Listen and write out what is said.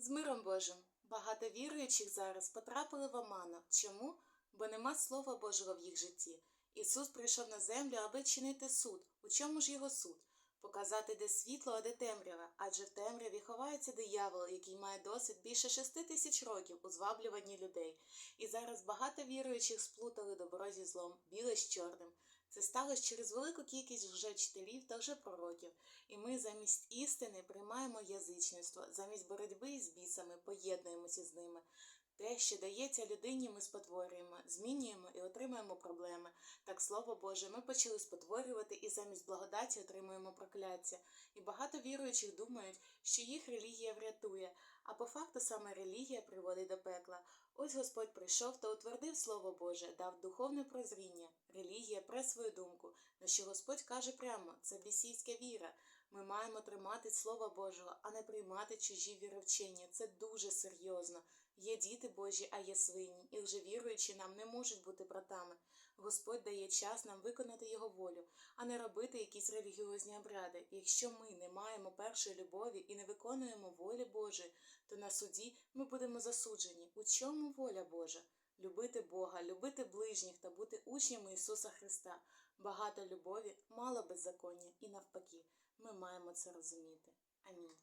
З миром Божим. Багато віруючих зараз потрапили в оману. Чому? Бо нема Слова Божого в їх житті. Ісус прийшов на землю, аби чинити суд. У чому ж його суд? Показати, де світло, а де темрява, адже в темряві ховається диявол, який має досвід більше шести тисяч років у зваблюванні людей. І зараз багато віруючих сплутали добро зі злом, біле з чорним. Це сталося через велику кількість лжевчителів та лжепророків. І ми замість істини приймаємо язичництво, замість боротьби з бісами поєднуємося з ними. Те, що дається людині, ми спотворюємо, змінюємо і отримуємо проблеми. Так, слово Боже, ми почали спотворювати і замість благодаті отримуємо прокляття. І багато віруючих думають, що їх релігія врятує, а по факту саме релігія приводить до пекла. Ось Господь прийшов та утвердив Слово Боже, дав духовне прозріння. Релігія пре свою думку, на що Господь каже прямо: це бісійська віра. Ми маємо тримати Слова Божого, а не приймати чужі віровчення. Це дуже серйозно. Є діти Божі, а є свині, і лжевіруючі нам не можуть бути братами. Господь дає час нам виконати Його волю, а не робити якісь релігіозні обряди. Якщо ми не маємо першої любові і не виконуємо волі Божої, то на суді ми будемо засуджені. У чому воля Божа? Любити Бога, любити ближніх та бути учнями Ісуса Христа. Багато любові, мало беззаконня і навпаки. Ми маємо це розуміти. Амінь.